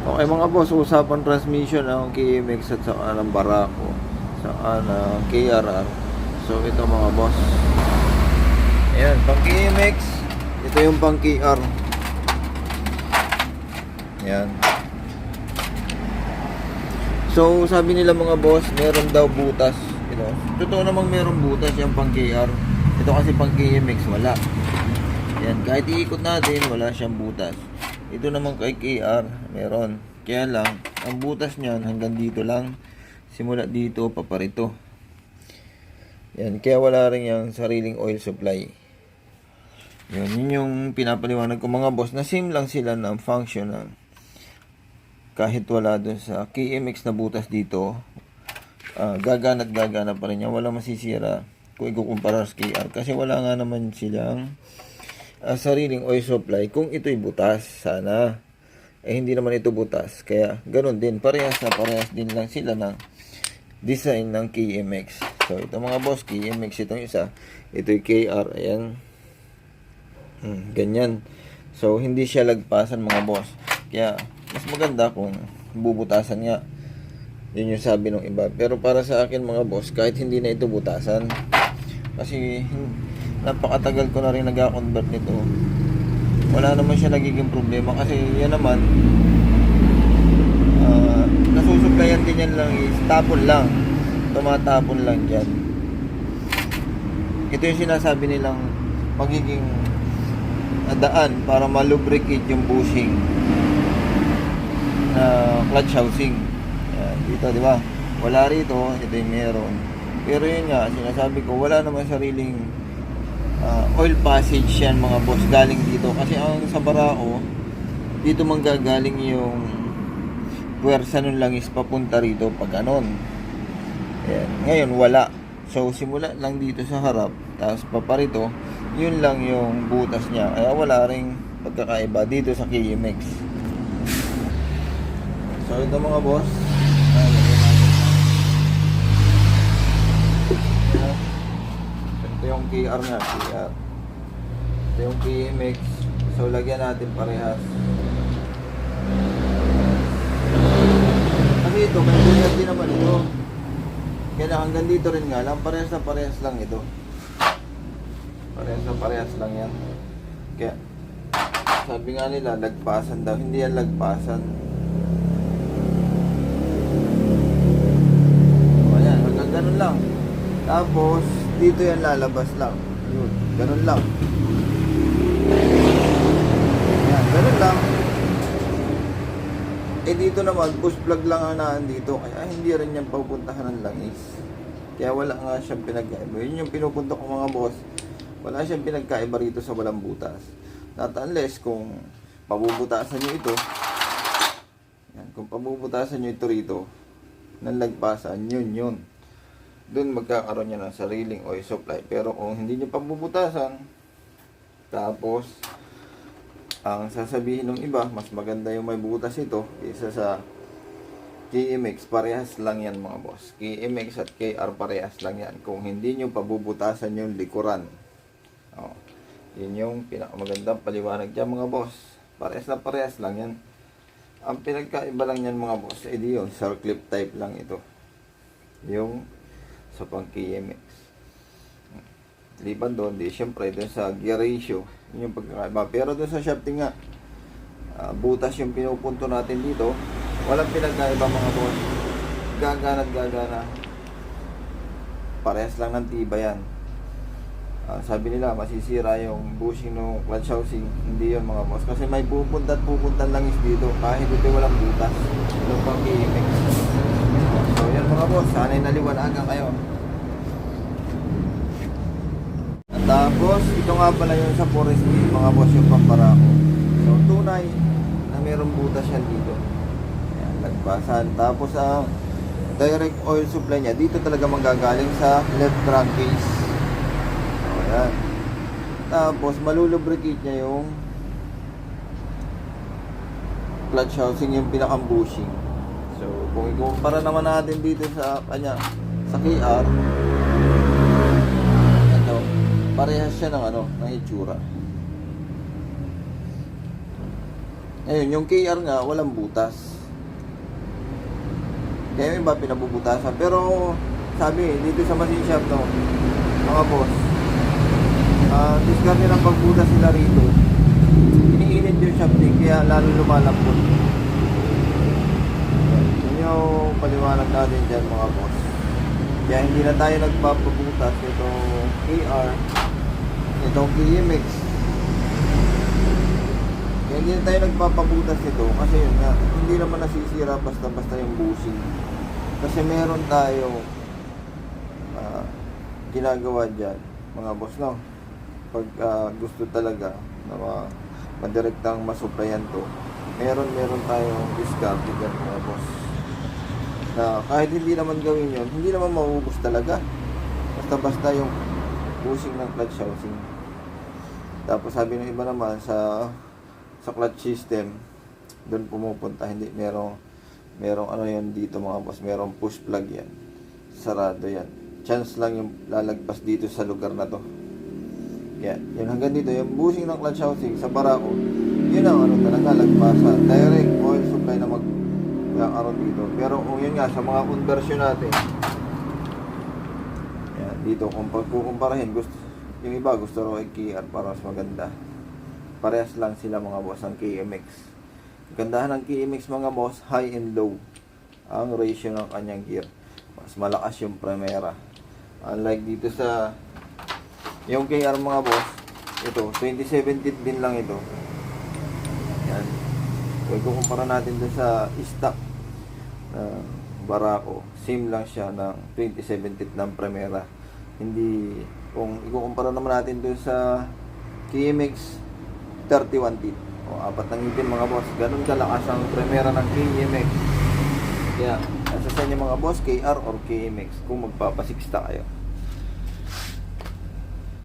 Okay mga boss, usapan transmission ng KMX at saka ng Barako saka ng KRR. So ito mga boss. Ayan, pang KMX, ito yung pang KR. Ayan. So sabi nila mga boss, meron daw butas. You know? Totoo namang meron butas yung pang KR. Ito kasi pang KMX, wala. Ayan, kahit iikot natin, wala siyang butas. Ito naman kay KR, meron. Kaya lang, ang butas niyan hanggang dito lang. Simula dito, paparito. Yan, kaya wala rin yung sariling oil supply. Yun, yun yung pinapaliwanag ko mga boss na same lang sila ng function kahit wala dun sa KMX na butas dito, ah, gagana at gagana pa rin yan. Wala masisira kung ikukumpara sa KR. Kasi wala nga naman silang ah, sariling oil supply kung ito'y butas sana. Eh hindi naman ito butas. Kaya ganun din. Parehas na parehas din lang sila ng design ng KMX so ito mga boss KMX itong isa. Ito'y KR ayan. Hmm, ganyan. So hindi siya lagpasan mga boss. Kaya mas maganda kung bubutasan nga. Yun yung sabi ng iba. Pero para sa akin mga boss kahit hindi na ito butasan kasi napakatagal ko na rin nag-convert nito. Wala naman siya nagiging problema kasi yan naman uh, nasusuplayan din yan lang is tapon lang. Tumatapon lang dyan. Ito yung sinasabi nilang magiging ah, daan para malubricate yung bushing na clutch housing. Yan, dito di ba? Wala rito ito yung meron. Pero yun nga sinasabi ko wala naman sariling ah, oil passage yan mga boss galing dito kasi ang sa Barao dito manggagaling yung puwersa nun lang is papunta rito pag ganon Ayan. ngayon wala so simula lang dito sa harap tapos paparito yun lang yung butas niya kaya wala ring pagkakaiba dito sa KMX so ito mga boss. Ayan. Ito yung KR nga, KR. Ito yung KMX. So, lagyan natin parehas. Kasi ito, may bunyag din naman ito. Kaya hanggang dito rin nga lang, parehas na parehas lang ito. Parehas na parehas lang yan. Kaya, sabi nga nila, lagpasan daw. Hindi yan lagpasan. O, Ayan, hanggang ganun lang. Tapos, dito yan lalabas lang. Yun, ganun lang. Ayan, ganun lang. Eh dito naman, push plug lang ang naan dito. Kaya hindi rin yan papuntahan ng langis. Kaya wala nga siyang pinagkaiba. Yun yung pinupunta ko mga boss. Wala siyang pinagkaiba rito sa walang butas. Not unless kung pabubutasan nyo ito. Yan, kung pabubutasan nyo ito rito, ng lagpasan, yun yun doon magkakaroon niya ng sariling oil supply. Pero kung hindi niyo pabubutasan, tapos, ang sasabihin ng iba, mas maganda yung may butas ito kaysa sa KMX, parehas lang yan mga boss. KMX at KR parehas lang yan. Kung hindi nyo pabubutasan yung likuran. Oh, yun yung pinakamagandang paliwanag dyan mga boss. Parehas na parehas lang yan. Ang pinagkaiba lang yan mga boss, edi yun, circlip type lang ito. Yung sa pang KMX. Liban doon, di syempre doon sa gear ratio, yun yung pagkakaiba. Pero doon sa shafting nga, ah, butas yung pinupunto natin dito, walang pinagkaiba mga boss. Gagana at gagana. Parehas lang ng tiba yan. Ah, sabi nila, masisira yung bushing ng clutch housing. Hindi yun mga boss. Kasi may pupunta at pupunta lang is dito. Kahit ito walang butas. Yung pang KMX. So yan mga boss, sana'y naliwanagan kayo. At tapos, ito nga pala yung sa forest gate, mga boss yung pambarako. So tunay na mayroong butas yan dito. Ayan, lagpasan. Tapos ang direct oil supply niya, dito talaga manggagaling sa left crankcase. So ayan. Tapos malulubricate niya yung clutch housing yung pinakang bushing. So, kung ikumpara naman natin dito sa kanya, sa KR, ito, parehas siya ng ano, ng itsura. Ngayon, yung KR nga, walang butas. Kaya yung iba pinabubutasan. Pero sabi, dito sa machine shop no, mga boss, ah discard ng pagbutas nila rito. Iniinit yung shafting kaya lalo lumalambot. Yung paliwanag natin dyan mga boss. Kaya hindi na tayo nagpapabutas itong AR, itong KMX. Kaya hindi na tayo nagpapabutas nito kasi yun nga, hindi naman nasisira basta-basta yung bushing. Kasi meron tayo ah, ginagawa dyan, mga boss, no? Pag ah, gusto talaga na ma madirektang masuprayan to, meron meron tayong discard dyan, mga boss. Na kahit hindi naman gawin yon hindi naman mauubos talaga. Basta-basta yung bushing ng clutch housing. Tapos sabi ng iba naman sa sa clutch system doon pumupunta hindi merong merong ano yan dito mga boss merong push plug yan sarado yan chance lang yung lalagpas dito sa lugar na to yan yan hanggang dito yung bushing ng clutch housing sa barako yun ang ano talaga lagpasa direct oil supply na mag ano dito pero kung yun nga sa mga conversion natin yan dito kung pagkukumparahin gusto yung iba gusto raw ay KR para mas maganda parehas lang sila mga boss ang KMX. Gandahan ng KMX mga boss, high and low ang ratio ng kanyang gear. Mas malakas yung Primera. Unlike dito sa yung KR mga boss, ito 2017 din lang ito. Yan. Kung ikukumpara natin doon sa stock na Barako, same lang siya ng 2017 ng Primera. Hindi kung ikukumpara naman natin doon sa KMX 31 teeth. O, apat ng ngipin mga boss. Ganun kalakas ang premera ng KMX. Kaya, nasa sa inyo mga boss, KR or KMX kung magpapasiksta kayo.